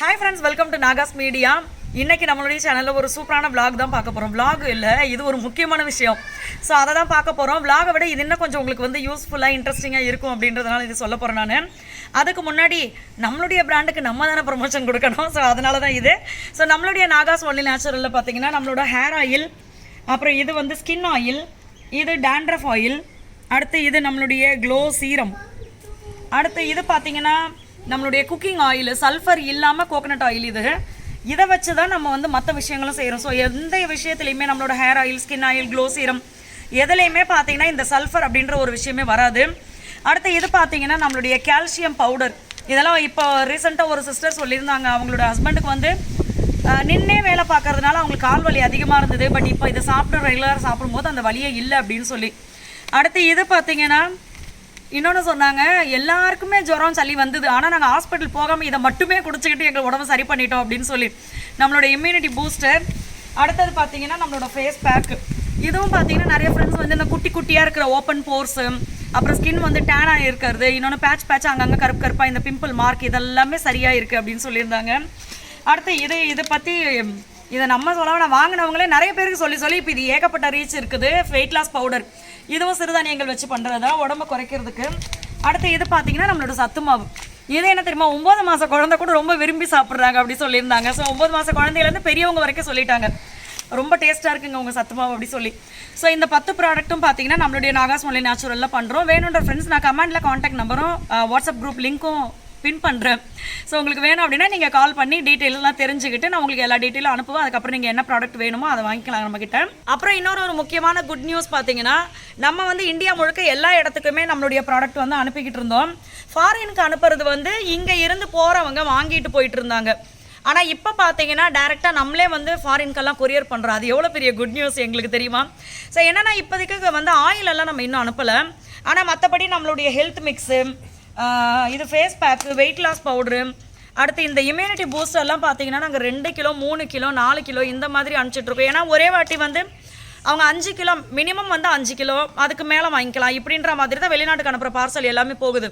Hi friends welcome to Nagas media இன்னைக்கு நம்மளுடைய சேனலில் ஒரு சூப்பரான விளாக் தான் பார்க்க போகிறோம் விளாக் இல்லை இது ஒரு முக்கியமான விஷயம். ஸோ அதை தான் பார்க்க போகிறோம் விளாகை விட இது இன்னும் கொஞ்சம் உங்களுக்கு வந்து யூஸ்ஃபுல்லாக இன்ட்ரெஸ்டிங்காக இருக்கும் அப்படின்றதுனால இது சொல்ல போகிறேன் நான். அதுக்கு முன்னாடி நம்மளுடைய பிராண்டுக்கு நம்ம தானே ப்ரொமோஷன் கொடுக்கணும். ஸோ அதனால தான் இது. ஸோ நம்மளுடைய நாகாஸ் ஒன்லி நேச்சுரலில் பார்த்தீங்கன்னா நம்மளோட ஹேர் ஆயில் அப்புறம் இது வந்து ஸ்கின் ஆயில் இது டேண்ட்ரஃப் ஆயில் அடுத்து இது நம்மளுடைய க்ளோ சீரம் அடுத்து இது பார்த்தீங்கன்னா நம்மளுடைய குக்கிங் ஆயில் சல்ஃபர் இல்லாமல் கோகனட் ஆயில் இது. இதை வச்சு தான் நம்ம வந்து மற்ற விஷயங்களும் செய்கிறோம் ஸோ எந்த விஷயத்துலையுமே நம்மளோட hair oil skin oil glow serum எதுலேயுமே பார்த்தீங்கன்னா இந்த சல்ஃபர் அப்படின்ற ஒரு விஷயமே வராது. அடுத்து இது பார்த்தீங்கன்னா நம்மளுடைய கால்சியம் பவுடர் இதெல்லாம் இப்போ ரீசெண்டாக ஒரு சிஸ்டர் சொல்லியிருந்தாங்க. அவங்களோட ஹஸ்பண்டுக்கு வந்து நின்னே வேலை பார்க்கறதுனால அவங்களுக்கு கால் வலி அதிகமாக இருந்தது. பட் இப்போ இதை சாப்பிட்டு ரெகுலராக சாப்பிடும்போது அந்த வலியே இல்லை அப்படின்னு சொல்லி. அடுத்து இது பார்த்தீங்கன்னா இன்னொன்று சொன்னாங்க எல்லாருக்குமே ஜுரம் சளி வந்தது. ஆனால் நாங்கள் ஹாஸ்பிட்டல் போகாமல் இதை மட்டுமே குடிச்சிக்கிட்டு எங்கள் உடம்பு சரி பண்ணிட்டோம் அப்படின்னு சொல்லி. நம்மளோட இம்யூனிட்டி பூஸ்டர் அடுத்தது பார்த்தீங்கன்னா நம்மளோட ஃபேஸ் பேக்கு இதுவும் பார்த்தீங்கன்னா நிறைய ஃப்ரெண்ட்ஸ் வந்து இந்த குட்டி குட்டியாக இருக்கிற ஓப்பன் போர்ஸு அப்புறம் ஸ்கின் வந்து டேனாக இருக்கிறது. இன்னொன்று பேட்ச் பேட்ச் அங்கங்கே கருப்பு கருப்பாக இந்த பிம்பிள் மார்க் இதெல்லாமே சரியாக இருக்குது அப்படின்னு சொல்லியிருந்தாங்க. அடுத்து இது இதை பற்றி இதை நம்ம சொல்லாமல் நான் வாங்கினவங்களே நிறைய பேருக்கு சொல்லி சொல்லி இப்போ இது ஏகப்பட்ட ரீச் இருக்குது. வெயிட் லாஸ் பவுடர் இதுவும் சிறுதானியங்கள் வச்சு பண்ணுறதா உடம்பு குறைக்கிறதுக்கு. அடுத்து இது பார்த்தீங்கன்னா நம்மளோட சத்து மாவு. இது என்ன தெரியுமா? ஒம்பது மாத குழந்தை கூட ரொம்ப விரும்பி சாப்பிட்றாங்க அப்படி சொல்லியிருந்தாங்க. ஸோ ஒம்பது மாத குழந்தையிலேருந்து பெரியவங்க வரைக்கும் சொல்லிட்டாங்க. ரொம்ப டேஸ்ட்டாக இருக்குங்க உங்கள் சத்து மாவு அப்படி சொல்லி. ஸோ இந்த பத்து ப்ராடக்ட்டும் பார்த்தீங்கன்னா நம்மளுடைய நாகாஸ் மொழி நேச்சுரலில் பண்ணுறோம் வேணுன்ற ஃப்ரெண்ட்ஸ் நான் கமெண்ட்டில் காண்டாக்ட் நம்பரும் வாட்ஸ்அப் குரூப் லிங்க்கும் பின் பண்ணுறேன் ஸோ உங்களுக்கு வேணும் அப்படின்னா நீங்கள் கால் பண்ணி டீட்டெயிலெலாம் தெரிஞ்சுக்கிட்டு நான் உங்களுக்கு எல்லா டீட்டெயிலும் அனுப்புவேன். அதுக்கப்புறம் நீங்கள் என்ன ப்ராடக்ட் வேணுமோ அதை வாங்கிக்கலாம் நம்மக்கிட்ட அப்புறம் இன்னொரு ஒரு முக்கியமான குட் நியூஸ் பார்த்தீங்கன்னா நம்ம வந்து இந்தியா முழுக்க எல்லா இடத்துக்குமே நம்மளுடைய ப்ராடக்ட் வந்து அனுப்பிக்கிட்டு இருந்தோம். ஃபாரினுக்கு அனுப்புறது வந்து இங்கே இருந்து போகிறவங்க வாங்கிட்டு போயிட்டு இருந்தாங்க. ஆனால் இப்போ பார்த்தீங்கன்னா டேரெக்டாக நம்மளே வந்து ஃபாரின்க்கெல்லாம் கொரியர் பண்ணுறோம் அது எவ்வளோ பெரிய குட் நியூஸ் எங்களுக்கு தெரியுமா? ஸோ என்னென்னா இப்போதைக்கு வந்து ஆயில் எல்லாம் நம்ம இன்னும் அனுப்பலை. ஆனால் மற்றபடி நம்மளுடைய ஹெல்த் மிக்ஸு இது face pack weight loss powder அடுத்து இந்த இம்யூனிட்டி பூஸ்டர்லாம் பார்த்தீங்கன்னா நாங்கள் ரெண்டு கிலோ மூணு கிலோ நாலு கிலோ இந்த மாதிரி அனுப்பிச்சிட்ருக்கோம் ஏன்னா ஒரே வாட்டி வந்து அவங்க அஞ்சு கிலோ மினிமம் வந்து அஞ்சு கிலோ அதுக்கு மேலே வாங்கிக்கலாம். இப்படின்ற மாதிரி தான் வெளிநாட்டுக்கு அனுப்புகிற பார்சல் எல்லாமே போகுது.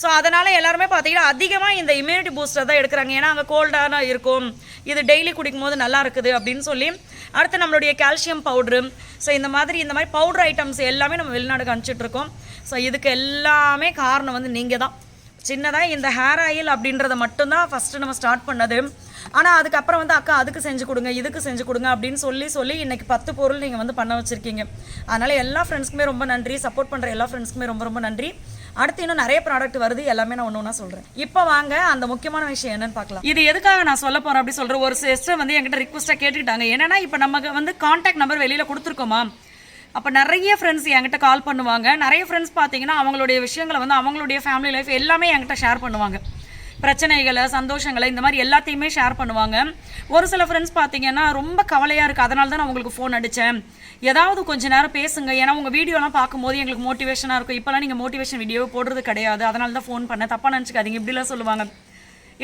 ஸோ அதனால் எல்லாருமே பார்த்தீங்கன்னா அதிகமாக இந்த இம்யூனிட்டி பூஸ்டர் தான் எடுக்கிறாங்க. ஏன்னா அங்கே கோல்டான இருக்கும். இது டெய்லி குடிக்கும் போது நல்லா இருக்குது அப்படின்னு சொல்லி. அடுத்து நம்மளுடைய கால்சியம் பவுட்ரு ஸோ இந்த மாதிரி இந்த மாதிரி பவுடர் ஐட்டம்ஸ் எல்லாமே நம்ம வெளிநாடுக்கு அனுப்பிச்சிட்ருக்கோம் ஸோ இதுக்கு எல்லாமே காரணம் வந்து நீங்கள் தான் சின்னதாக இந்த ஹேர் ஆயில் அப்படின்றத மட்டும்தான் ஃபஸ்ட்டு நம்ம ஸ்டார்ட் பண்ணது. ஆனால் அதுக்கப்புறம் வந்து அக்கா அதுக்கு செஞ்சு கொடுங்க இதுக்கு செஞ்சு கொடுங்க அப்படின்னு சொல்லி சொல்லி இன்னைக்கு பத்து பொருள் நீங்கள் வந்து பண்ண வச்சுருக்கீங்க. அதனால் எல்லா ஃப்ரெண்ட்ஸ்க்குமே ரொம்ப நன்றி. சப்போர்ட் பண்ணுற எல்லா ஃப்ரெண்ட்ஸ்க்குமே ரொம்ப ரொம்ப நன்றி. அடுத்து இன்னும் நிறைய ப்ராடக்ட் வருது. எல்லாமே நான் ஒன்று ஒன்றா சொல்கிறேன் இப்போ வாங்க அந்த முக்கியமான விஷயம் என்னன்னு பார்க்கலாம். இது எதுக்காக நான் சொல்ல போகிறேன் அப்படி சொல்கிறேன் ஒரு சிஸ்டர் வந்து என்கிட்ட ரிக்வஸ்ட்டாக கேட்டுக்கிட்டாங்க. என்னன்னா இப்போ நமக்கு வந்து காண்டாக்ட் நம்பர் வெளியில் கொடுத்துருக்கோமா? அப்போ நிறைய ஃப்ரெண்ட்ஸ் என்கிட்ட கால் பண்ணுவாங்க. நிறைய ஃப்ரெண்ட்ஸ் பார்த்தீங்கன்னா அவங்களுடைய விஷயங்களை வந்து அவங்களுடைய ஃபேமிலி லைஃப் எல்லாமே என்கிட்ட ஷேர் பண்ணுவாங்க. பிரச்சனைகளை சந்தோஷங்களை இந்த மாதிரி எல்லாத்தையுமே ஷேர் பண்ணுவாங்க. ஒரு சில ஃப்ரெண்ட்ஸ் பார்த்தீங்கன்னா ரொம்ப கவலையாக இருக்குது அதனால தான் நான் உங்களுக்கு ஃபோன் அடித்தேன் ஏதாவது கொஞ்ச நேரம் பேசுங்க. ஏன்னா உங்கள் வீடியோலாம் பார்க்கும்போது எங்களுக்கு மோட்டிவேஷனாக இருக்கும். இப்போலாம் நீங்கள் மோட்டிவேஷன் வீடியோ போடுறது கிடையாது. அதனால தான் ஃபோன் பண்ணேன். தப்பாக நினச்சிக்காதீங்க. இப்படிலாம் சொல்லுவாங்க.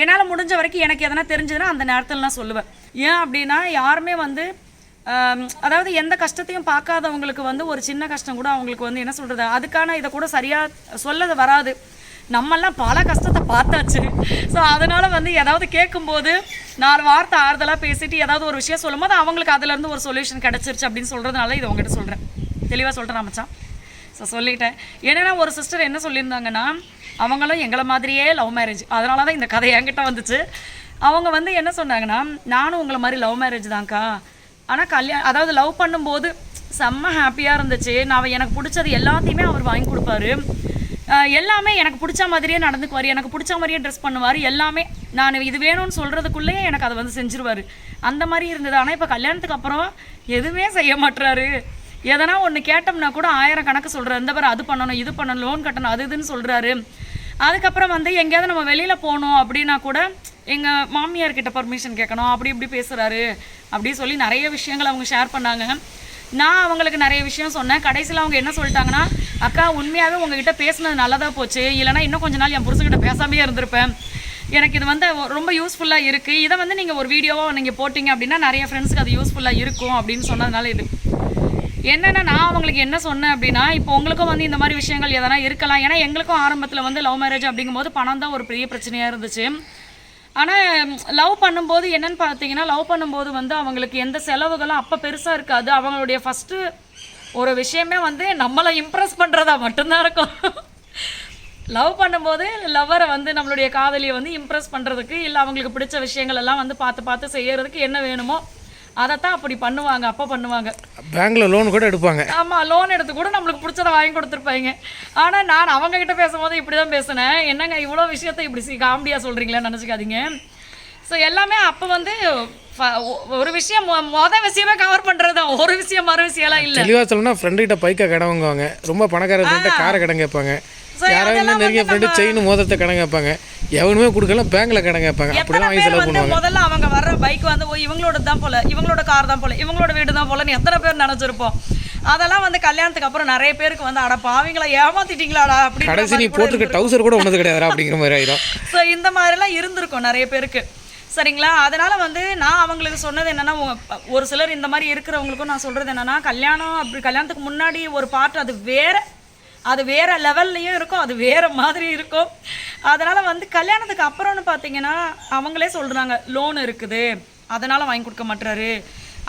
என்னால் முடிஞ்ச வரைக்கும் எனக்கு எதனா தெரிஞ்சதுன்னா அந்த நேரத்தில் நான் சொல்லுவேன். ஏன் அப்படின்னா யாருமே வந்து அதாவது எந்த கஷ்டத்தையும் பார்க்காதவங்களுக்கு வந்து ஒரு சின்ன கஷ்டம் கூட அவங்களுக்கு வந்து என்ன சொல்கிறது அதுக்கான இதை கூட சரியாக சொல்லது வராது. நம்மெல்லாம் பல கஷ்டத்தை பார்த்தாச்சு. ஸோ அதனால் வந்து ஏதாவது கேட்கும்போது நாலு வார்த்தை ஆறுதலாக பேசிட்டு ஏதாவது ஒரு விஷயம் சொல்லும்போது அவங்களுக்கு அதுலேருந்து ஒரு சொல்யூஷன் கிடச்சிருச்சு அப்படின்னு சொல்கிறதுனால இதை உங்ககிட்ட சொல்கிறேன் தெளிவாக சொல்கிறேன் மச்சான் ஸோ சொல்லிட்டேன். ஏன்னா ஒரு சிஸ்டர் என்ன சொல்லியிருந்தாங்கன்னா அவங்களும் எங்களை மாதிரியே லவ் மேரேஜ் அதனால தான் இந்த கதை என்கிட்ட வந்துச்சு. அவங்க வந்து என்ன சொன்னாங்கன்னா நானும் உங்களை மாதிரி லவ் மேரேஜ் தான்க்கா. ஆனால் கல்யாணம் அதாவது லவ் பண்ணும்போது செம்ம ஹாப்பியாக இருந்துச்சு. நான் எனக்கு பிடிச்சது எல்லாத்தையுமே அவர் வாங்கி கொடுப்பாரு. எல்லாமே எனக்கு பிடிச்ச மாதிரியே நடந்துக்குவார். எனக்கு பிடிச்ச மாதிரியே ட்ரெஸ் பண்ணுவார். எல்லாமே நான் இது வேணும்னு சொல்கிறதுக்குள்ளேயே எனக்கு அதை வந்து செஞ்சுருவார். அந்த மாதிரி இருந்தது. ஆனால் இப்போ கல்யாணத்துக்கு அப்புறம் எதுவுமே செய்ய மாட்டுறாரு எதனா ஒன்று கேட்டோம்னா கூட ஆயிரம் கணக்கு சொல்கிறார் இந்த பேர் அது பண்ணணும் இது பண்ணணும் லோன் கட்டணும் அது இதுன்னு சொல்கிறாரு அதுக்கப்புறம் வந்து எங்கேயாவது நம்ம வெளியில் போகணும் அப்படின்னா கூட எங்கள் மாமியார் கிட்ட பர்மிஷன் கேட்கணும். அப்படி இப்படி பேசுகிறாரு அப்படி சொல்லி நிறைய விஷயங்கள் அவங்க ஷேர் பண்ணாங்க. நான் அவங்களுக்கு நிறைய விஷயம் சொன்னேன். கடைசியில் அவங்க என்ன சொல்லிட்டாங்கன்னா அக்கா உண்மையாகவே உங்ககிட்ட பேசுனது நல்லதாக போச்சு. இல்லைனா இன்னும் கொஞ்ச நாள் என் புருஷங்கிட்ட பேசாமையே இருந்திருப்பேன். எனக்கு இது வந்து ரொம்ப யூஸ்ஃபுல்லாக இருக்குது இதை வந்து நீங்கள் ஒரு வீடியோவாக நீங்கள் போட்டிங்க அப்படின்னா நிறைய ஃப்ரெண்ட்ஸுக்கு அது யூஸ்ஃபுல்லாக இருக்கும். அப்படின்னு சொன்னதுனால இது என்னென்னா நான் அவங்களுக்கு என்ன சொன்னேன் அப்படின்னா இப்போ உங்களுக்கும் வந்து இந்த மாதிரி விஷயங்கள் எதனா இருக்கலாம். ஏன்னா எங்களுக்கும் ஆரம்பத்தில் வந்து லவ் மேரேஜ் அப்படிங்கும்போது பணம் தான் ஒரு பெரிய பிரச்சனையாக இருந்துச்சு. ஆனால் லவ் பண்ணும்போது என்னன்னு பார்த்தீங்கன்னா லவ் பண்ணும்போது வந்து அவங்களுக்கு எந்த செலவுகளும் அப்போ பெருசாக இருக்காது. அவங்களுடைய ஃபஸ்ட்டு ஒரு விஷயமே வந்து நம்மளை இம்ப்ரெஸ் பண்ணுறதா மட்டும்தான் இருக்கும். லவ் பண்ணும்போது லவ்வரை வந்து நம்மளுடைய காதலியை வந்து இம்ப்ரெஸ் பண்ணுறதுக்கு இல்லை அவங்களுக்கு பிடிச்ச விஷயங்கள் எல்லாம் வந்து பார்த்து பார்த்து செய்கிறதுக்கு என்ன வேணுமோ அதைத்தான் அப்படி பண்ணுவாங்க அப்போ பண்ணுவாங்க. பேங்க்ல லோன் கூட எடுப்பாங்க. ஆமாம் லோன் எடுத்து கூட நம்மளுக்கு பிடிச்சதை வாங்கி கொடுத்துருப்பாங்க. ஆனால் நான் அவங்க கிட்ட பேசும்போது இப்படி தான் பேசினேன். என்னங்க இவ்வளோ விஷயத்தை இப்படி காமெடியாக சொல்கிறீங்களே நினச்சிக்காதீங்க. ஸோ எல்லாமே அப்போ வந்து ஒரு விஷயம் மொ- மொத விஷயமே கவர் பண்ணுறது ஒரு விஷயம் மறு விஷயம்லாம் இல்லை. தெளிவா சொல்லணும்னா ஃப்ரெண்டு கிட்ட பைக்கை கடன் வாங்குவாங்க. ரொம்ப பணக்கார ஃப்ரெண்ட காரை கடன் கேட்பாங்க. யாராவது நெருங்கிய ஃப்ரெண்டு செயின் மோதிரத்தை கடன் கேட்பாங்க. எவனுமே கொடுக்கல பேங்க்ல கடன் கேட்பாங்க. அப்படிதான் வாங்கி செலவு பண்ணுவாங்க. முதல்ல அவங்க வர்ற பைக் வந்து ஓ இவங்களோட தான் போல இவங்களோட கார் தான் போல இவங்களோட வீடு தான் போலன்னு எத்தனை பேர் நினைச்சிருப்போம். அதெல்லாம் வந்து கல்யாணத்துக்கு அப்புறம் நிறைய பேருக்கு வந்து அட பாவிங்களா ஏமாத்திட்டீங்களாடா அப்படின்னு கடைசி நீ போட்டிருக்க டவுசர் கூட ஒன்னது கிடையாதுடா அப்படிங்கிற மாதிரி ஆயிடும் ஸோ இந்த மாதிரிலாம் இருந்திருக்கும் நிறைய பேருக்கு. சரிங்களா? அதனால வந்து நான் அவங்களுக்கு சொன்னது என்னன்னா ஒரு சிலர் இந்த மாதிரி இருக்கிறவங்களுக்கும் நான் சொல்றது என்னன்னா கல்யாணம் அப்படி கல்யாணத்துக்கு முன்னாடி ஒரு பார்ட் அது வேற அது வேறு லெவல்லையும் இருக்கும் அது வேறு மாதிரி இருக்கும். அதனால் வந்து கல்யாணத்துக்கு அப்புறம்னு பார்த்தீங்கன்னா அவங்களே சொல்கிறாங்க லோன் இருக்குது அதனால் வாங்கி கொடுக்க மாட்டுறாரு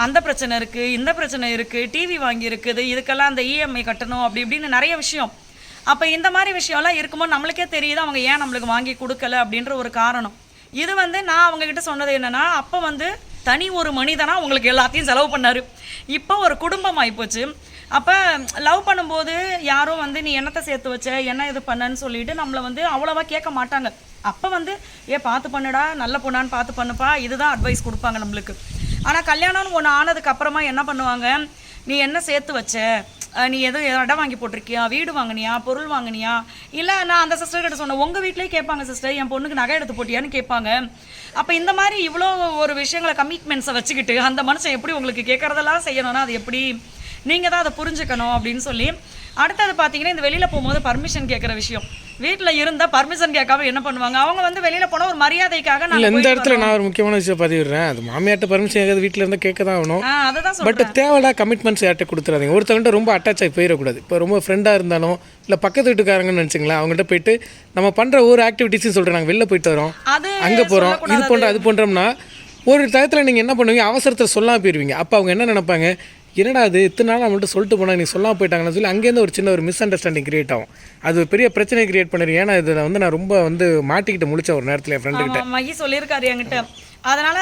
அந்த பிரச்சனை இருக்குது இந்த பிரச்சனை இருக்குது டிவி வாங்கியிருக்குது இதுக்கெல்லாம் அந்த இஎம்ஐ கட்டணும் அப்படி இப்படின்னு நிறைய விஷயம். அப்போ இந்த மாதிரி விஷயம்லாம் இருக்கும்போது நம்மளுக்கே தெரியுது அவங்க ஏன் நம்மளுக்கு வாங்கி கொடுக்கல அப்படின்ற ஒரு காரணம். இது வந்து நான் அவங்கக்கிட்ட சொன்னது என்னென்னா அப்போ வந்து தனி ஒரு மனிதனா உங்களுக்கு எல்லாத்தையும் செலவு பண்ணார். இப்போ ஒரு குடும்பம் ஆகிப்போச்சு அப்போ லவ் பண்ணும்போது யாரும் வந்து நீ என்னத்தை சேர்த்து வச்ச? என்ன இது பண்ணன்னு சொல்லிட்டு நம்மளை வந்து அவ்வளோவா கேட்க மாட்டாங்க. அப்போ வந்து ஏ பார்த்து பண்ணுடா. நல்ல பொண்ணான்னு பார்த்து பண்ணுப்பா. இதுதான் அட்வைஸ் கொடுப்பாங்க நம்மளுக்கு. ஆனால் கல்யாணம்னு ஒன்று ஆனதுக்கு அப்புறமா என்ன பண்ணுவாங்க? நீ என்ன சேர்த்து வச்ச? நீ எதுவும் இடம் வாங்கி போட்டிருக்கியா? வீடு வாங்கினியா? பொருள் வாங்கினியா? இல்லை நான் அந்த சிஸ்டர் கிட்ட சொன்னேன் உங்கள் வீட்லேயே கேட்பாங்க சிஸ்டர் என் பொண்ணுக்கு நகை எடுத்து போட்டியான்னு கேட்பாங்க. அப்போ இந்த மாதிரி இவ்வளோ ஒரு விஷயங்களை கமிட்மெண்ட்ஸை வச்சுக்கிட்டு அந்த மனுஷன் எப்படி உங்களுக்கு கேட்குறதெல்லாம் செய்யணும்னா அது எப்படி நீங்கள் தான் அதை புரிஞ்சுக்கணும் அப்படின்னு சொல்லி. அடுத்தது பார்த்தீங்கன்னா இந்த வெளியில் போகும்போது பர்மிஷன் கேட்குற விஷயம். வீட்டில் இருந்தால் பர்மிஷன் கேட்காம என்ன பண்ணுவாங்க? அவங்க வந்து வெளியில் போனால் ஒரு மரியாதைக்காக நாங்கள் இந்த இடத்துல நான் ஒரு முக்கியமான விஷயம் பதிவிடுறேன். அது மாமியார்ட்ட பர்மிஷன் கேட்கறது வீட்டில் இருந்தால் கேட்க தான் ஆகணும். ஆ அதை தான் சொல்கிறேன் பட் தேவையில்லா கமிட்மெண்ட்ஸ் யார்கிட்ட கொடுத்துறாதீங்க. ஒருத்தவங்கள்ட்ட ரொம்ப அட்டாச் ஆகி போயிடக்கூடாது. இப்போ ரொம்ப ஃப்ரெண்டாக இருந்தாலும் இல்லை பக்கத்து வீட்டுக்காரங்கன்னு நினச்சிங்களேன் அவங்கள்ட்ட போயிட்டு நம்ம பண்ணுற ஒவ்வொரு ஆக்டிவிட்டீஸும் சொல்கிறேன் நாங்கள் வெளில போயிட்டு வரோம். அது அங்கே போகிறோம் இது பண்ணுறோம் அது பண்ணுறோம்னா ஒரு டயத்தில் நீங்கள் என்ன பண்ணுவீங்க? அவசரத்தில் சொல்லாமல் போயிடுவீங்க அப்போ அவங்க என்ன நினைப்பாங்க? என்னடா அது இத்தனை நாள் நம்மள்ட்ட சொல்லிட்டு போனாங்க நீ சொல்லாமல் போயிட்டாங்கன்னு சொல்லி அங்கேருந்து ஒரு சின்ன ஒரு மிஸ் அண்டர்ஸ்டாண்டிங் கிரியேட் ஆகும். அது பெரிய பிரச்சனை கிரியேட் பண்ணிடுறேன் ஏன்னா இதில் வந்து நான் ரொம்ப வந்து மாட்டிக்கிட்டு முழிச்ச ஒரு நேரத்தில் என் ஃப்ரெண்டு ஆமா, மகி சொல்லியிருக்காரு என்கிட்ட. அதனால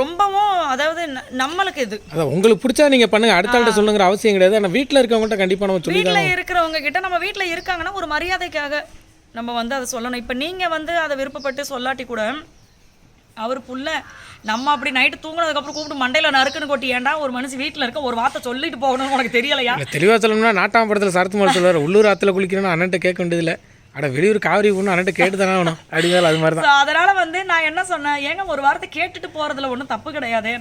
ரொம்பவும் அதாவது நம்மளுக்கு இது. அதான் உங்களுக்கு பிடிச்சா நீங்கள் பண்ணுங்கள் அடுத்த ஆள்கிட்ட சொல்லுங்கிற அவசியம் கிடையாது. ஆனால் வீட்டில் இருக்கவங்கள்ட்ட கண்டிப்பாக நம்ம சொல்லி வீட்ல இருக்கிறவங்க கிட்ட நம்ம வீட்ல இருக்காங்கன்னா ஒரு மரியாதைக்காக நம்ம வந்து அதை சொல்லணும். இப்போ நீங்க வந்து அதை விருப்பப்பட்டு சொல்லாட்டி கூட அவர் புள்ள நம்ம அப்படி நைட்டு தூங்கினதுக்கப்புறம் கூப்பிட்டு மண்டையில் நறுக்குன்னு கொட்டி ஏன்டா ஒரு மனுஷன் வீட்டில் இருக்க ஒரு வார்த்தை சொல்லிட்டு போகணும்னு உனக்கு தெரியலையா? தெளிவாக சொல்லணும்னா நாட்டாம் சரத்து சரத்குமார் சொல்லுவார் உள்ளூர் ஆற்றுல குளிக்கணும்னு அண்ணன்ட்ட கேட்க வேண்டியதில்லை. அட வெளியூர் காவிரி பொண்ணு அண்ணன்ட்ட கேட்டு தானே ஆகணும். அப்படிங்கிறது அது மாதிரி தான் ஸோ அதனால வந்து நான் என்ன சொன்னேன் ஏங்க ஒரு வார்த்தை கேட்டுட்டு போறதுல ஒன்றும் தப்பு கிடையாது.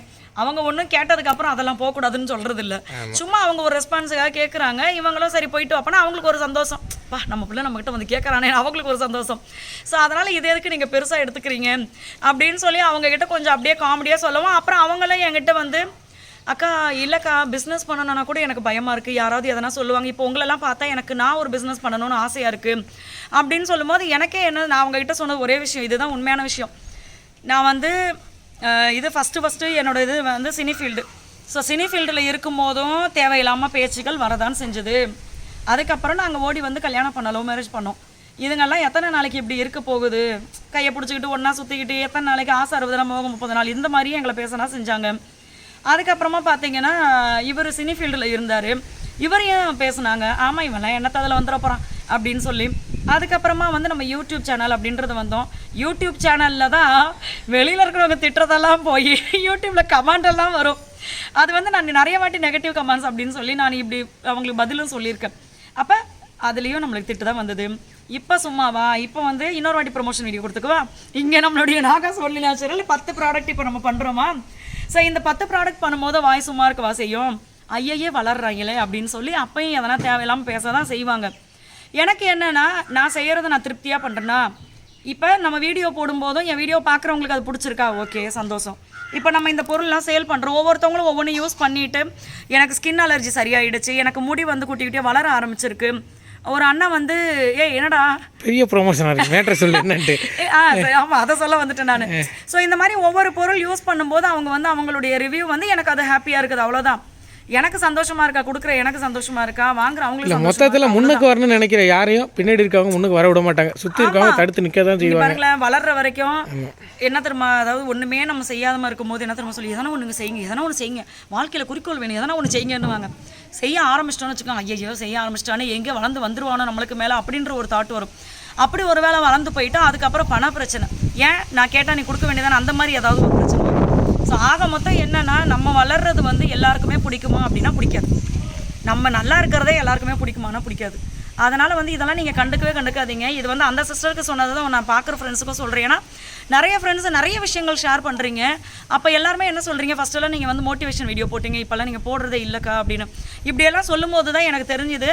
அவங்க ஒன்றும் கேட்டதுக்கு அப்புறம் அதெல்லாம் போகக்கூடாதுன்னு சொல்றது இல்ல சும்மா அவங்க ஒரு ரெஸ்பான்ஸுக்காக கேட்குறாங்க இவங்களும் சரி போயிட்டு அப்பனா அவங்களுக்கு ஒரு சந்தோஷம். பா நம்ம பிள்ளை நம்மகிட்ட வந்து கேட்குறானே அவங்களுக்கு ஒரு சந்தோஷம். ஸோ அதனால இது எதுக்கு நீங்க பெருசா எடுத்துக்கிறீங்க? அப்படின்னு சொல்லி அவங்க கிட்ட கொஞ்சம் அப்படியே காமெடியா சொல்லவும் அப்புறம் அவங்களே என்கிட்ட வந்து அக்கா இல்லைக்கா பிஸ்னஸ் பண்ணணும்னா கூட எனக்கு பயமாக இருக்குது யாராவது எதனா சொல்லுவாங்க இப்போ உங்களெல்லாம் பார்த்தா எனக்கு நான் ஒரு பிஸ்னஸ் பண்ணணும்னு ஆசையாக இருக்குது அப்படின்னு சொல்லும்போது எனக்கே என்ன நான் அவங்ககிட்ட சொன்ன ஒரே விஷயம். இதுதான் உண்மையான விஷயம். நான் வந்து இது ஃபஸ்ட்டு ஃபஸ்ட்டு என்னோட இது வந்து சினி ஃபீல்டு ஸோ சினி ஃபீல்டில் இருக்கும்போதும் தேவையில்லாமல் பேச்சுகள் வரதான் செஞ்சது. அதுக்கப்புறம் நாங்கள் ஓடி வந்து கல்யாணம் பண்ண லவ் மேரேஜ் பண்ணோம். இதுங்கெல்லாம் எத்தனை நாளைக்கு இப்படி இருக்க போகுது? கையை பிடிச்சிக்கிட்டு ஒன்றா சுற்றிக்கிட்டு எத்தனை நாளைக்கு ஆசை அறுபது நாள் முப்பது நாள். இந்த மாதிரியும் எங்களை பேசினா செஞ்சாங்க. அதுக்கப்புறமா பார்த்தீங்கன்னா இவர் சினி ஃபீல்டில் இருந்தார். இவரையும் பேசுனாங்க? ஆமாம் இவன்லாம் என்னத்த அதில் வந்துட போகிறான் அப்படின்னு சொல்லி. அதுக்கப்புறமா வந்து நம்ம யூடியூப் சேனல் அப்படின்றது வந்தோம். யூடியூப் சேனலில் தான் வெளியில் இருக்கிறவங்க திட்டுறதெல்லாம் போய் யூடியூப்பில் கமெண்ட் எல்லாம் வரும். அது வந்து நான் நிறைய வாட்டி நெகட்டிவ் கமெண்ட்ஸ் அப்படின்னு சொல்லி நான் இப்படி அவங்களுக்கு பதிலும் சொல்லியிருக்கேன். அப்போ அதுலேயும் நம்மளுக்கு திட்டு தான் வந்தது. இப்போ சும்மாவா? இப்போ வந்து இன்னொரு வாட்டி ப்ரொமோஷன் வீடியோ கொடுத்துக்குவா இங்கே நம்மளுடைய நாகா சொல்லி நேச்சுரல் பத்து ப்ராடக்ட் இப்போ நம்ம பண்ணுறோமா ஸோ இந்த பத்து ப்ராடக்ட் பண்ணும்போது வாய் சும்மா இருக்கவா செய்யும். ஐயையே வளர்றாங்களே அப்படின்னு சொல்லி அப்பயும் எதனா தேவையில்லாமல் பேச தான் செய்வாங்க. எனக்கு என்னென்னா நான் செய்கிறத நான் திருப்தியாக பண்ணுறேன்னா இப்போ நம்ம வீடியோ போடும்போதும் என் வீடியோ பார்க்குறவங்களுக்கு அது பிடிச்சிருக்கா? ஓகே சந்தோஷம். இப்போ நம்ம இந்த பொருள்லாம் சேல் பண்ணுறோம் ஒவ்வொருத்தவங்களும் ஒவ்வொன்றும் யூஸ் பண்ணிவிட்டு எனக்கு ஸ்கின் அலர்ஜி சரியாயிடுச்சு எனக்கு முடி வந்து குட்டிக்கிட்டே வளர ஆரம்பிச்சிருக்கு. ஒரு அண்ணன் வந்து ஏ என்னடா? பெரிய ப்ரொமோஷனாக இருக்குது மேட்ரை சொல்லி என்னன்ட்டு. ஏ, ஆ சரி, ஆமா அதை சொல்ல வந்துட்டேன் நான். ஸோ இந்த மாதிரி ஒவ்வொரு பொருள் யூஸ் பண்ணும்போது அவங்க வந்து அவங்களுடைய ரிவ்யூ வந்து எனக்கு அது ஹாப்பியா இருக்குது அவ்வளவுதான். எனக்கு சந்தோஷமா இருக்கா? கொடுக்குற எனக்கு சந்தோஷமா இருக்கா? வாங்குற அவங்களுக்கு மொத்தத்தில் முன்னுக்கு வரணும்னு நினைக்கிற யாரையும் பின்னாடி இருக்கவங்க முன்னுக்கு வர விட மாட்டாங்க. சுற்றி இருக்கவங்க தடுத்து நிற்க தான் செய்வாங்க. பாருங்களேன் வளர்ற வரைக்கும் என்ன தெரியுமா? அதாவது ஒண்ணுமே நம்ம செய்யாதமா இருக்கும்போது என்ன தெரியுமா சொல்லி எதனா ஒண்ணுங்க செய்யுங்க எதனா ஒண்ணு செய்யுங்க. வாழ்க்கையில குறிக்கோள் வேணும் எதனா ஒண்ணு செய்யுங்கன்னுவாங்க. செய்ய ஆரம்பிச்சிட்டோம்னு வச்சுக்கோங்க ஐயோ செய்ய ஆரம்பிச்சிட்டானே எங்க வளர்ந்து வந்துருவானோ நம்மளுக்கு மேல அப்படின்ற ஒரு தாட் வரும். அப்படி ஒரு வேளை வளர்ந்து போயிட்டா அதுக்கப்புறம் பண பிரச்சனை ஏன்? நான் கேட்டா நீ கொடுக்க வேண்டியதானே அந்த மாதிரி ஏதாவது ஒரு பிரச்சனை ஸோ ஆக மொத்தம் என்னன்னா நம்ம வளர்றது வந்து எல்லாருக்குமே பிடிக்குமா அப்படின்னா பிடிக்காது. நம்ம நல்லா இருக்கிறதே எல்லாருக்குமே பிடிக்குமானா பிடிக்காது. அதனால வந்து இதெல்லாம் நீங்கள் கண்டுக்கவே கண்டுக்காதீங்க. இது வந்து அந்த சிஸ்டருக்கு சொன்னது தான் நான் பார்க்குற ஃப்ரெண்ட்ஸுக்கும் சொல்கிறேன் ஏன்னா நிறைய ஃப்ரெண்ட்ஸ் நிறைய விஷயங்கள் ஷேர் பண்ணுறீங்க அப்போ எல்லாருமே என்ன சொல்கிறீங்க ஃபஸ்ட்டெல்லாம் நீங்கள் வந்து மோட்டிவேஷன் வீடியோ போட்டீங்க. இப்போல்லாம் நீங்கள் போடுறதே இல்லைக்கா அப்படின்னு. இப்படியெல்லாம் சொல்லும்போது தான் எனக்கு தெரிஞ்சுது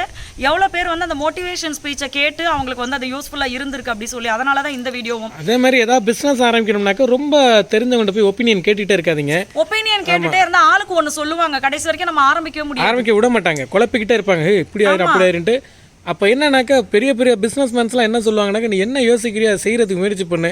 எவ்வளோ பேர் வந்து அந்த மோட்டிவேஷன் ஸ்பீச்சை கேட்டு அவங்களுக்கு வந்து அது யூஸ்ஃபுல்லாக இருந்திருக்கு அப்படி சொல்லி. அதனால தான் இந்த வீடியோவும். அதே மாதிரி ஏதாவது பிஸ்னஸ் ஆரம்பிக்கணும்னாக்கா ரொம்ப தெரிஞ்சவங்கள்ட்ட போய் ஒப்பீனியன் கேட்டுகிட்டே இருக்காதீங்க. ஒப்பீனியன் கேட்டுட்டே இருந்தால் ஆளுக்கு ஒன்று சொல்லுவாங்க. கடைசி வரைக்கும் நம்ம ஆரம்பிக்கவே முடியாது. ஆரம்பிக்க விட மாட்டாங்க. குழப்பிக்கிட்டே இருப்பாங்க. "ஹே, இப்படி ஆயிரும் அப்படி ஆயிருன்ட்டு அப்போ என்னன்னாக்கா பெரிய பெரிய பிஸ்னஸ் மேன்ஸ்லாம் என்ன சொல்லுவாங்கன்னாக்கா நீ என்ன யோசிக்கிறியோ அதை செய்யறதுக்கு முயற்சி பண்ணு.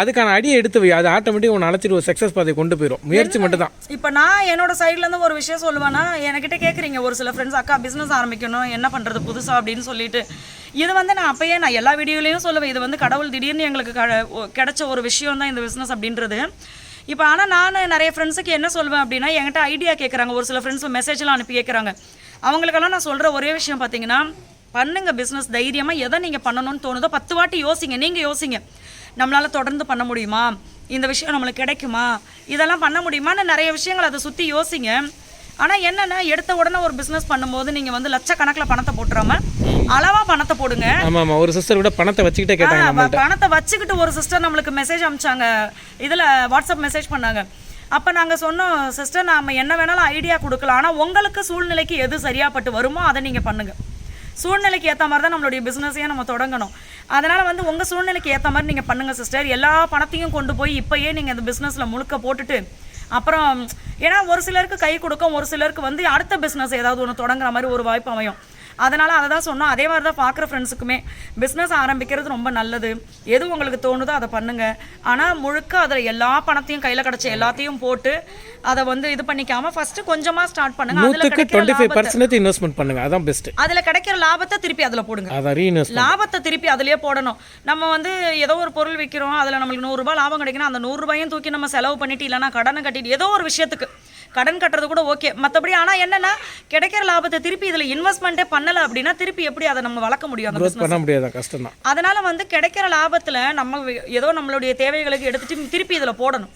அதுக்கான அடியை எடுத்து வை. அது ஆட்டோமேட்டிக் உன்னை அழைச்சிட்டு ஒரு சக்ஸஸ் பாதை கொண்டு போயிடும் முயற்சி மட்டும் தான் இப்போ நான் என்னோட சைடுல இருந்து ஒரு விஷயம் சொல்லுவேன்னா என்கிட்ட கேட்குறீங்க ஒரு சில ஃப்ரெண்ட்ஸ் அக்கா பிஸ்னஸ் ஆரம்பிக்கணும். என்ன பண்ணுறது புதுசா? அப்படின்னு சொல்லிட்டு. இது வந்து நான் அப்பயே நான் எல்லா வீடியோலையும் சொல்லுவேன். இது வந்து கடவுள் திடீர்னு எங்களுக்கு கிடைச்ச ஒரு விஷயம் தான் இந்த பிஸ்னஸ் அப்படின்றது. இப்போ ஆனால் நான் நிறைய ஃப்ரெண்ட்ஸுக்கு என்ன சொல்லுவேன் அப்படின்னா என்கிட்ட ஐடியா கேட்குறாங்க ஒரு சில ஃப்ரெண்ட்ஸ் மெசேஜ்லாம் அனுப்பி கேட்குறாங்க அவங்களுக்கெல்லாம் நான் சொல்கிற ஒரே விஷயம் பார்த்தீங்கன்னா பண்ணுங்க பிஸ்னஸ் தைரியமாக எதை நீங்கள் பண்ணணும்னு தோணுதோ பத்து வாட்டி யோசிங்க. நீங்கள் யோசிங்க. நம்மளால் தொடர்ந்து பண்ண முடியுமா? இந்த விஷயம் நம்மளுக்கு கிடைக்குமா? இதெல்லாம் பண்ண முடியுமான்னு நிறைய விஷயங்கள் அதை சுற்றி யோசிங்க. ஆனால் என்னென்னா எடுத்த உடனே ஒரு பிஸ்னஸ் பண்ணும்போது நீங்கள் வந்து லட்சக்கணக்கில் பணத்தை போட்டுறாம அளவாக பணத்தை போடுங்க. ஆமாம் ஆமாம் ஒரு சிஸ்டர் கூட பணத்தை வச்சுக்கிட்டே கேட்டாங்க பணத்தை வச்சுக்கிட்டு ஒரு சிஸ்டர் நம்மளுக்கு மெசேஜ் அனுப்பிச்சாங்க இதில் வாட்ஸ்அப் மெசேஜ் பண்ணாங்க. அப்போ நாங்கள் சொன்னோம் சிஸ்டர் நாம என்ன வேணாலும் ஐடியா கொடுக்கலாம். ஆனால் உங்களுக்கு சூழ்நிலைக்கு எது சரியாப்பட்டு வருமோ அதை நீங்கள் பண்ணுங்க. சூழ்நிலைக்கு ஏற்ற மாதிரி தான் நம்மளுடைய பிஸ்னஸையே நம்ம தொடங்கணும். அதனால் வந்து உங்கள் சூழ்நிலைக்கு ஏற்ற மாதிரி நீங்கள் பண்ணுங்கள் சிஸ்டர் எல்லா பணத்தையும் கொண்டு போய் இப்போயே நீங்கள் அந்த பிஸ்னஸில் முழுக்க போட்டுட்டு அப்புறம் ஏன்னா ஒரு சிலருக்கு கை கொடுக்கும் ஒரு சிலருக்கு வந்து அடுத்த பிஸ்னஸ் ஏதாவது ஒன்று தொடங்குற மாதிரி ஒரு வாய்ப்பு அமையும். அதனால் அதை தான் சொன்னோம். அதே மாதிரி தான் பார்க்குற ஃப்ரெண்ட்ஸுக்குமே பிஸ்னஸ் ஆரம்பிக்கிறது ரொம்ப நல்லது. எது உங்களுக்கு தோணுதோ அதை பண்ணுங்க. ஆனால் முழுக்க அதில் எல்லா பணத்தையும் கையில் கிடச்ச எல்லாத்தையும் போட்டு அதை வந்து இது பண்ணிக்காம ஃபர்ஸ்ட் கொஞ்சமாக ஸ்டார்ட் பண்ணுங்க. அதில் கிடைக்கிற லாபத்தை பண்ணுங்க. அதான் பெஸ்ட் அதில் கிடைக்கிற லாபத்தை திருப்பி அதில் போடுங்க. ரீஇன்வெஸ்ட் லாபத்தை திருப்பி அதிலே போடணும். நம்ம வந்து ஏதோ ஒரு பொருள் விற்கிறோம் அதில் நம்மளுக்கு நூறுரூபா லாபம் கிடைக்கணும் அந்த நூறுரூபாயும் தூக்கி நம்ம செலவு பண்ணிட்டு இல்லைன்னா கடனை கட்டிட்டு ஏதோ ஒரு விஷயத்துக்கு கடன் கட்டுறது கூட ஓகே மற்றபடி ஆனால் என்னன்னா கிடைக்கிற லாபத்தை திருப்பி இதில் இன்வெஸ்ட்மெண்ட்டே பண்ணலை அப்படின்னா திருப்பி எப்படி அதை நம்ம வளர்க்க முடியும் அந்த பண்ண முடியாது கஷ்டம் தான். அதனால வந்து கிடைக்கிற லாபத்தில் நம்ம ஏதோ நம்மளுடைய தேவைகளுக்கு எடுத்துட்டு திருப்பி இதில் போடணும்.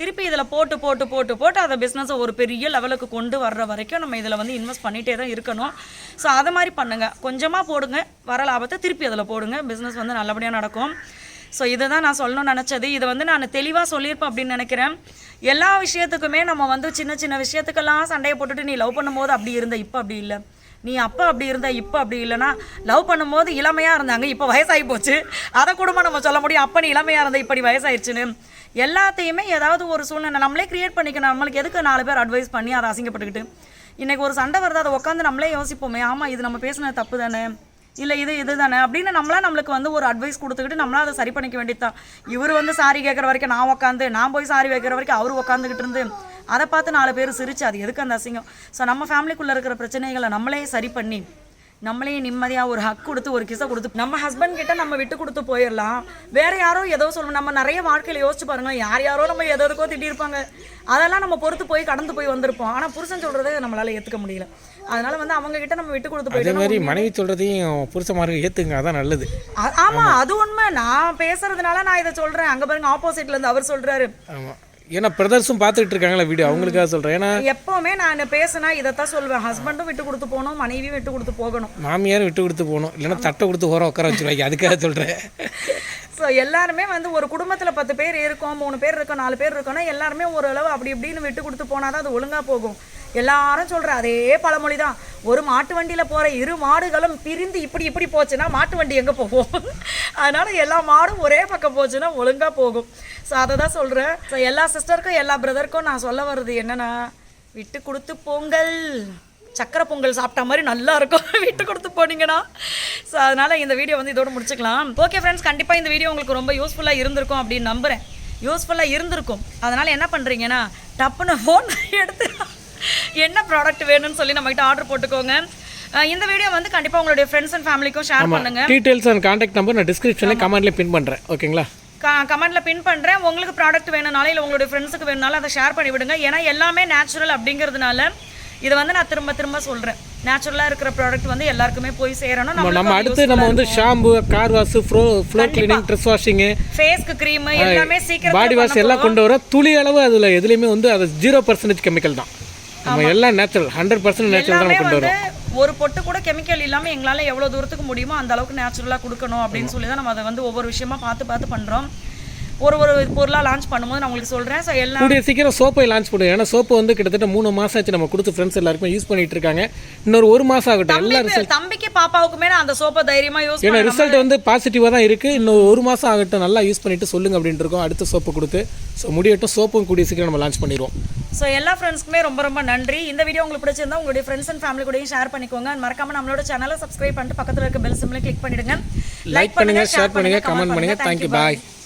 திருப்பி இதில் போட்டு போட்டு போட்டு போட்டு அதை பிஸ்னஸை ஒரு பெரிய லெவலுக்கு கொண்டு வர்ற வரைக்கும் நம்ம இதில் வந்து இன்வெஸ்ட் பண்ணிகிட்டே தான் இருக்கணும். ஸோ அதை மாதிரி பண்ணுங்க. கொஞ்சமாக போடுங்க. வர லாபத்தை திருப்பி அதில் போடுங்க. பிஸ்னஸ் வந்து நல்லபடியாக நடக்கும். ஸோ இதை தான் நான் சொல்லணும்னு நினச்சது. இதை வந்து நான் தெளிவாக சொல்லியிருப்பேன் அப்படின்னு நினைக்கிறேன். எல்லா விஷயத்துக்குமே நம்ம வந்து சின்ன சின்ன விஷயத்துக்கெல்லாம் சண்டையை போட்டுட்டு நீ லவ் பண்ணும்போது அப்படி இருந்த இப்போ அப்படி இல்லை. நீ அப்போ அப்படி இருந்த இப்போ அப்படி இல்லைன்னா லவ் பண்ணும்போது இளமையாக இருந்தாங்க இப்போ வயசாகி போச்சு. அதை கூட நம்ம சொல்ல முடியும். அப்போ நீ இளமையாக இருந்த இப்படி வயசாயிருச்சுன்னு. எல்லாத்தையுமே ஏதாவது ஒரு சூழ்நிலை நம்மளே க்ரியேட் பண்ணிக்கணும். நம்மளுக்கு எதுக்கு நாலு பேர் அட்வைஸ் பண்ணி அதை அசிங்கப்பட்டுக்கிட்டு? இன்றைக்கி ஒரு சண்டை வருது அதை உட்காந்து நம்மளே யோசிப்போமே. ஆமாம் இது நம்ம பேசுனது தப்பு தானே? இல்லை இது இது தானே அப்படின்னு நம்மளா நம்மளுக்கு வந்து ஒரு அட்வைஸ் கொடுத்துக்கிட்டு நம்மளாம் அதை சரி பண்ணிக்க வேண்டியதுதான். இவர் வந்து சாரி கேட்குற வரைக்கும் நான் உட்காந்து நான் போய் சாரி வைக்கிற வரைக்கும் அவர் உட்காந்துக்கிட்டு இருந்து அதை பார்த்து நாலு பேர் சிரிச்சு அது எதுக்கு அந்த அசிங்கம்? ஸோ நம்ம ஃபேமிலிக்குள்ளே இருக்கிற பிரச்சனைகளை நம்மளே சரி பண்ணி நம்மளே நிம்மதியாக ஒரு ஹக் கொடுத்து ஒரு கிசை கொடுத்து நம்ம ஹஸ்பண்ட் கிட்ட நம்ம விட்டு கொடுத்து போயிடலாம். வேற யாரோ ஏதோ சொல்லணும் நம்ம நிறைய வாழ்க்கையில் யோசிச்சு பாருங்களேன் யார் யாரோ நம்ம எதோ எதுக்கோ திட்டிருப்பாங்க. அதெல்லாம் நம்ம பொறுத்து போய் கடந்து போய் வந்திருப்போம். ஆனால் புருஷன் சொல்கிறத நம்மளால் ஏற்றுக்க முடியல. அதனால வந்து அவங்க கிட்ட நம்ம விட்டு கொடுத்து அதே மாதிரி மனைவி சொல்கிறதையும் புருஷமாருக்கு ஏற்றுங்க அதான் நல்லது. ஆமா அது உண்மை. நான் பேசுறதுனால நான் இதை சொல்றேன். அங்க பாருங்க ஆப்போசிட்ல இருந்து அவர் சொல்றாரு. ஆமாம் ஏன்னா பிரதர்ஸும் பார்த்துட்டு இருக்காங்களா வீடியோ அவங்களுக்காக சொல்கிறேன் ஏன்னா எப்பவுமே நான் பேசினா இதைத்தான் சொல்வேன். ஹஸ்பண்டும் விட்டு கொடுத்து போகணும் மனைவியும் விட்டு கொடுத்து போகணும். மாமியார் விட்டு கொடுத்து போகணும். இல்லைன்னா தட்டை கொடுத்து ஓரம் உட்கார வச்சுருவாங்க. அதுக்காக சொல்கிறேன் ஸோ எல்லாருமே வந்து ஒரு குடும்பத்தில் பத்து பேர் இருக்கோம் மூணு பேர் இருக்கோம் நாலு பேர் இருக்கோம்னா எல்லாருமே ஓரளவு அப்படி இப்படின்னு விட்டு கொடுத்து போனால் தான் அது ஒழுங்காக போகும். எல்லாரும் சொல்கிற அதே பழமொழி தான் ஒரு மாட்டு வண்டியில் போகிற இரு மாடுகளும் பிரிந்து இப்படி இப்படி போச்சுன்னா மாட்டு வண்டி எங்கே போகும்? அதனால் எல்லா மாடும் ஒரே பக்கம் போச்சுன்னா ஒழுங்காக போகும். ஸோ அதை தான் சொல்கிறேன் ஸோ எல்லா சிஸ்டருக்கும் எல்லா பிரதருக்கும் நான் சொல்ல வர்றது என்னன்னா விட்டு கொடுத்து பொங்கல் சக்கரை பொங்கல் சாப்பிட்ட மாதிரி நல்லா இருக்கும். விட்டு கொடுத்து போனீங்கன்னா. ஸோ அதனால் இந்த வீடியோ வந்து இதோட முடிச்சுக்கலாம். ஓகே ஃப்ரெண்ட்ஸ் கண்டிப்பாக இந்த வீடியோ உங்களுக்கு ரொம்ப யூஸ்ஃபுல்லாக இருந்திருக்கும் அப்படின்னு நம்புகிறேன் யூஸ்ஃபுல்லாக இருந்திருக்கும். அதனால் என்ன பண்ணுறீங்கன்னா டப்புன்னு ஃபோன் எடுத்து என்ன ப்ராடக்ட் வேணும்னு சொல்லி நம்மகிட்ட ஆர்டர் போட்டுக்கோங்க. இந்த வீடியோ வந்து கண்டிப்பாக உங்களுடைய ஃப்ரெண்ட்ஸ் அண்ட் ஃபேமிலிக்கும் ஷேர் பண்ணுங்க. டீட்டெயில்ஸ் அண்ட் காண்டாக்ட் நம்பர் நான் டிஸ்கிரிப்ஷனில் கமெண்ட்லேயே பின் பண்ணுறேன் ஓகேங்களா கமெண்ட்ல பின் பண்றேன். உங்களுக்கு ப்ராடக்ட் வேணும்னாலும் இல்லை உங்களுடைய ஃப்ரெண்ட்ஸுக்கு வேணும்னாலும் அதை ஷேர் பண்ணி விடுங்க. ஏன்னா எல்லாமே நேச்சுரல் அப்படிங்கிறதுனால இதை வந்து நான் திரும்ப திரும்ப சொல்றேன். நேச்சுரலா இருக்கிற ப்ராடக்ட் வந்து எல்லாருக்குமே போய் சேரணும். நம்ம நம்ம அடுத்து நம்ம வந்து shampoo car wash flow floor cleaning dress washing ஃபேஸ்க்கு க்ரீம் எல்லாமே சீக்கிரம் பாடி வாஷ் எல்லாம் கொண்டு வர துளி அளவு அதில் எதுலேயுமே வந்து அது ஜீரோ பர்சன்டேஜ் கெமிக்கல் தான். நம்ம எல்லாம் நேச்சுரல் ஹண்ட்ரட் பர்சன்ட் நேச்சுரல் தான் கொண்டு வரோம். ஒரு பொட்டு கூட கெமிக்கல் இல்லாம எங்களால எவ்வளவு தூரத்துக்கு முடியுமோ அந்த அளவுக்கு நேச்சுரலா கொடுக்கணும் அப்படின்னு சொல்லி தான் நம்ம அதை வந்து ஒவ்வொரு விஷயமா பார்த்து பார்த்து பண்றோம். ஒரு ஒரு பொருளா லான்ச் பண்ணும்போது நான் உங்களுக்கு சொல்றேன். ஸோ எல்லா கூடிய சீக்கிரம் சோப்பை லான்ச் பண்ணுவோம் ஏன்னா சோப்பு வந்து கிட்டத்தட்ட மூணு மாதம் ஆச்சு நம்ம கொடுத்து ஃப்ரெண்ட்ஸ் எல்லாருக்குமே யூஸ் பண்ணிட்டு இருக்காங்க. இன்னொரு ஒரு மாதம் ஆகட்டும். எல்லா தம்பிக்கு- தம்பிக்கு பாப்பாவுக்குமே நான் அந்த சோப்பை தைரியமா யூஸ் ஏன்னா ரிசல்ட் வந்து பாசிட்டிவாக தான் இருக்குது இன்னும் ஒரு மாதம் ஆகட்டும். நல்லா யூஸ் பண்ணிட்டு சொல்லுங்க அப்படின்ட்டு இருக்கோம். அடுத்த சோப்பு கொடுத்து. ஸோ முடியட்டும். சோப்பும் கூடிய சீக்கிரம் நம்ம லான்ச் பண்ணிடுவோம். ஸோ எல்லா ஃப்ரெண்ட்ஸ்க்குமே ரொம்ப ரொம்ப நன்றி. இந்த வீடியோ உங்களுக்கு பிடிச்சிருந்தா உங்களுடைய ஃப்ரெண்ட்ஸ் அண்ட் ஃபேமிலி கூடயும் ஷேர் பண்ணிக்கோங்க. மறக்காம நம்மளோட சேனலை சப்ஸ்கிரைப் பண்ணிட்டு பக்கத்துல இருக்க பெல் சிம்ல கிளிக் பண்ணிடுங்க. லைக் பண்ணுங்க ஷேர் பண்ணுங்க கமெண்ட் பண்ணுங்க. Thank you bye